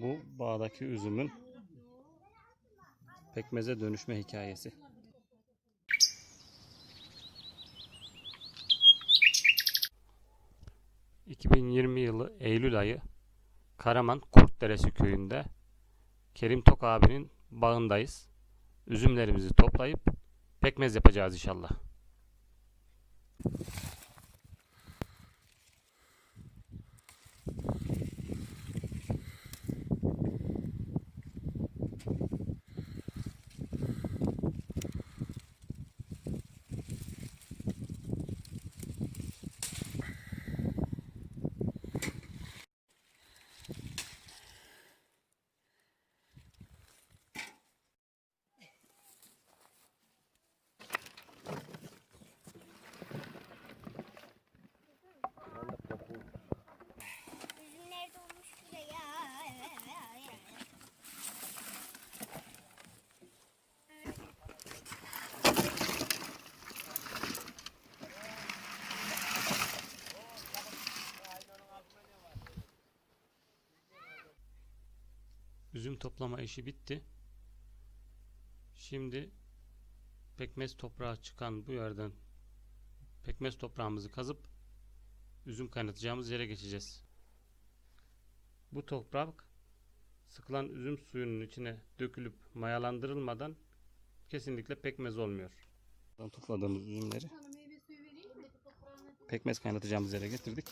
Bu bağdaki üzümün pekmeze dönüşme hikayesi. ...2020 yılı Eylül ayı... ...Karaman Kurtderesi köyünde... ...Kerim Tok abinin bağındayız. Üzümlerimizi toplayıp... ...pekmez yapacağız inşallah. Üzüm toplama işi bitti. Şimdi pekmez toprağı çıkan bu yerden pekmez toprağımızı kazıp üzüm kaynatacağımız yere geçeceğiz. Bu toprak sıkılan üzüm suyunun içine dökülüp mayalandırılmadan kesinlikle pekmez olmuyor. Topladığımız üzümleri pekmez kaynatacağımız yere getirdik.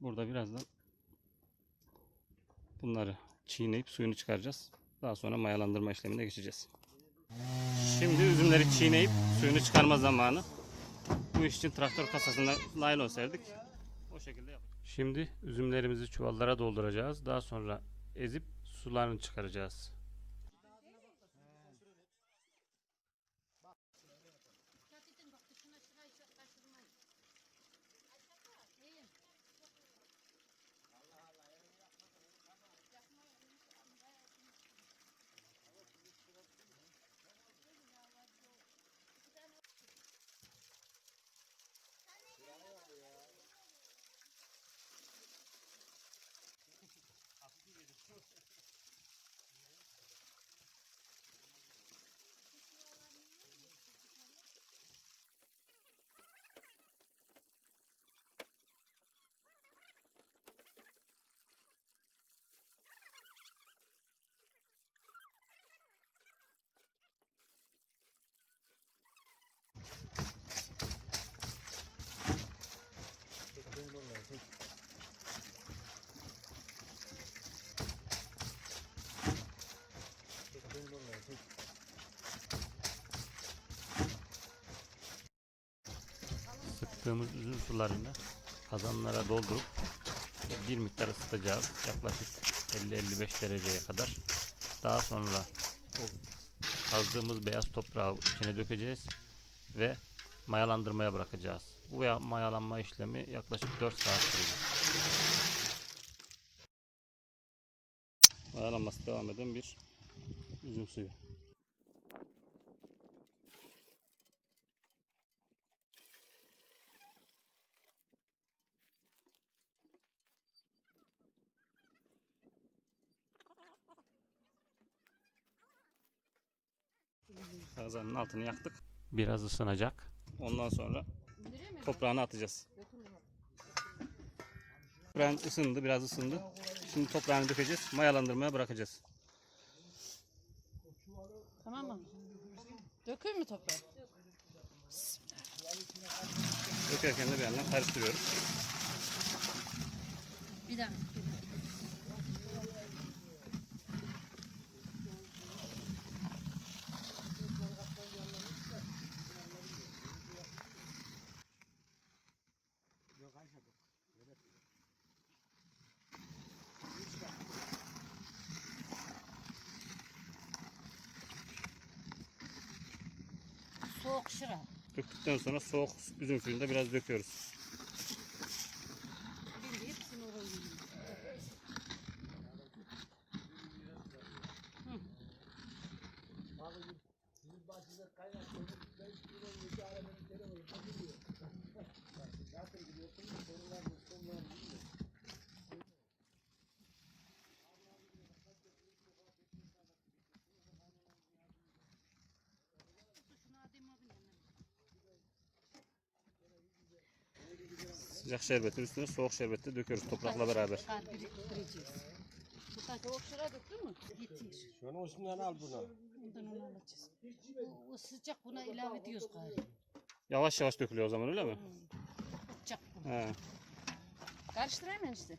Burada birazdan Bunları çiğneyip suyunu çıkaracağız. Daha sonra mayalandırma işlemine geçeceğiz. Şimdi üzümleri çiğneyip suyunu çıkarma zamanı. Bu iş için traktör kasasında naylon serdik. O şekilde yapacağız. Şimdi üzümlerimizi çuvallara dolduracağız. Daha sonra ezip sularını çıkaracağız. Sıktığımız üzüm sularını kazanlara doldurup bir miktar ısıtacağız. Yaklaşık 50-55 dereceye kadar. Daha sonra o kazdığımız beyaz toprağı içine dökeceğiz ve mayalandırmaya bırakacağız. Bu ya- mayalanma işlemi yaklaşık 4 saat sürecek. Mayalanması devam eden bir üzüm suyu. Kazanın altını yaktık. Biraz ısınacak. Ondan sonra toprağını atacağız. Toprağın ısındı, biraz ısındı. Şimdi toprağını dökeceğiz, mayalandırmaya bırakacağız. Tamam mı? Döküyor mu toprağı? Dökerken de bir yandan karıştırıyoruz. Bir dakika. 40. Döktükten sonra soğuk üzüm suyunda biraz döküyoruz. Sıcak şerbetin üstüne soğuk şerbeti de döküyoruz toprakla beraber. Soğuk şıra döktün mü? Getir. Şunun üstünden al bunu. Onu alacağız. O, o sıcak buna ilave ediyoruz gari. Yavaş yavaş dökülüyor o zaman öyle mi? Sıcak bu. He. İşte.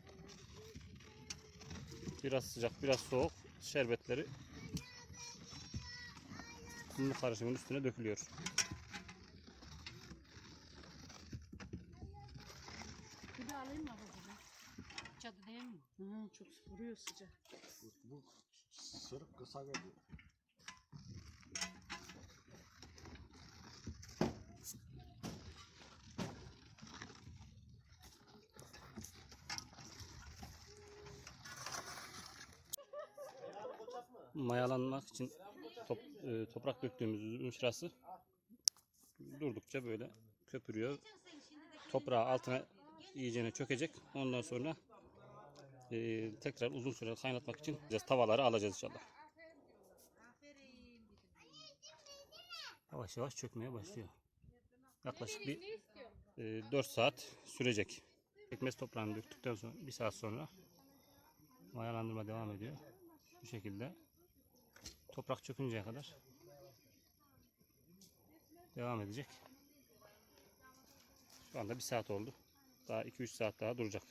Biraz sıcak, biraz soğuk şerbetleri kumlu karışımın üstüne dökülüyor. Bir de alayım mı babacığım? Mi? Hı, çok vuruyor sıcak. Bu sırık kısa geliyor. Mayalanmak için top, e, toprak döktüğümüz üzüm şırası durdukça böyle köpürüyor. Toprağı altına iyicene çökecek. Ondan sonra e, tekrar uzun süre kaynatmak için tavaları alacağız inşallah. Yavaş yavaş çökmeye başlıyor. Yaklaşık bir e, 4 saat sürecek. Pekmez toprağını döktükten sonra bir saat sonra mayalandırma devam ediyor. Bu şekilde toprak çökünceye kadar devam edecek. Şu anda bir saat oldu. Daha 2-3 saat daha duracak.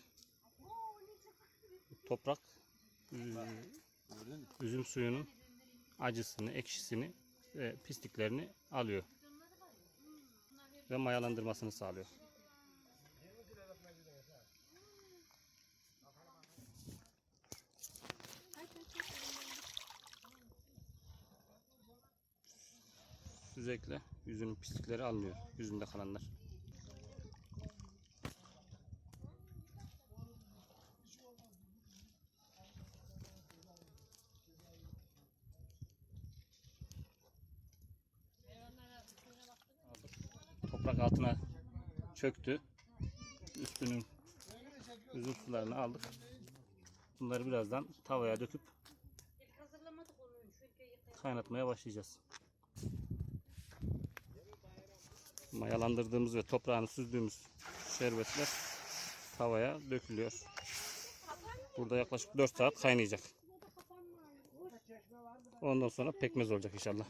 Toprak üzüm suyunun acısını, ekşisini ve pisliklerini alıyor. Ve mayalandırmasını sağlıyor. Süzekle yüzünün pislikleri alınıyor. Yüzünde kalanlar. Toprak altına çöktü. Üstünün üzüm sularını aldık. Bunları birazdan tavaya döküp kaynatmaya başlayacağız. Mayalandırdığımız ve toprağını süzdüğümüz şerbetler tavaya dökülüyor. Burada yaklaşık 4 saat kaynayacak. Ondan sonra pekmez olacak inşallah.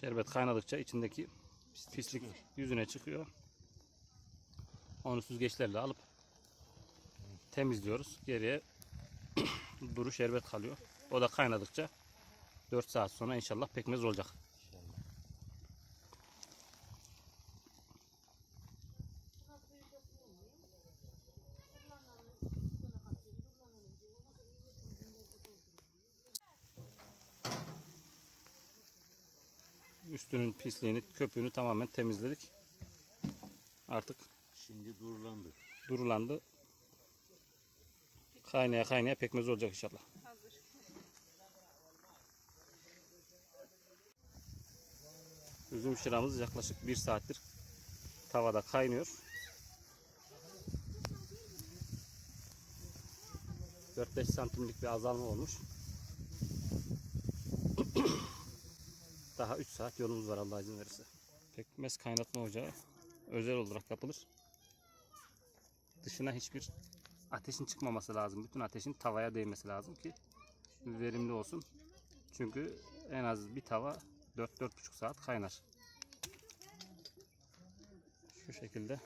Şerbet kaynadıkça içindeki pislik yüzüne çıkıyor. Onu süzgeçlerle alıp temizliyoruz. Geriye duru şerbet kalıyor. O da kaynadıkça 4 saat sonra inşallah pekmez olacak. Üstünün pisliğini, köpüğünü tamamen temizledik. Artık Şimdi durulandı. durulandı. Kaynaya kaynaya pekmez olacak inşallah. Üzüm şıramız yaklaşık bir saattir tavada kaynıyor. 4-5 santimlik bir azalma olmuş. Daha 3 saat yolumuz var Allah izin verirse. Pekmez kaynatma ocağı özel olarak yapılır. Dışına hiçbir ateşin çıkmaması lazım. Bütün ateşin tavaya değmesi lazım ki verimli olsun. Çünkü en az bir tava 4-4,5 saat kaynar. Şu şekilde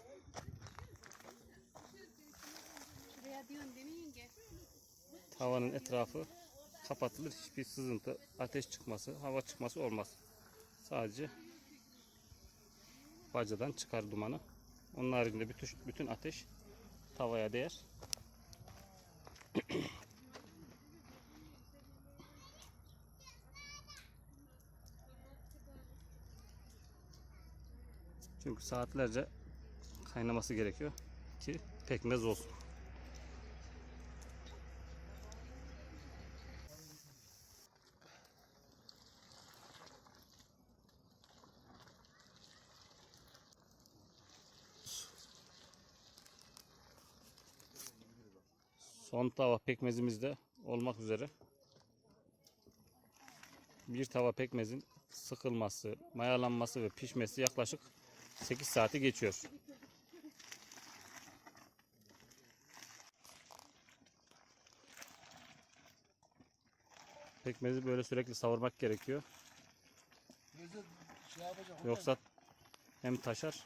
tavanın etrafı kapatılır. Hiçbir sızıntı, ateş çıkması, hava çıkması olmaz. Sadece bacadan çıkar dumanı. Onun haricinde bütün, bütün ateş tavaya değer. Çünkü saatlerce kaynaması gerekiyor ki pekmez olsun. Son tava pekmezimiz de olmak üzere. Bir tava pekmezin sıkılması, mayalanması ve pişmesi yaklaşık 8 saati geçiyor. Pekmezi böyle sürekli savurmak gerekiyor. Yoksa hem taşar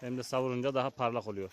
hem de savurunca daha parlak oluyor.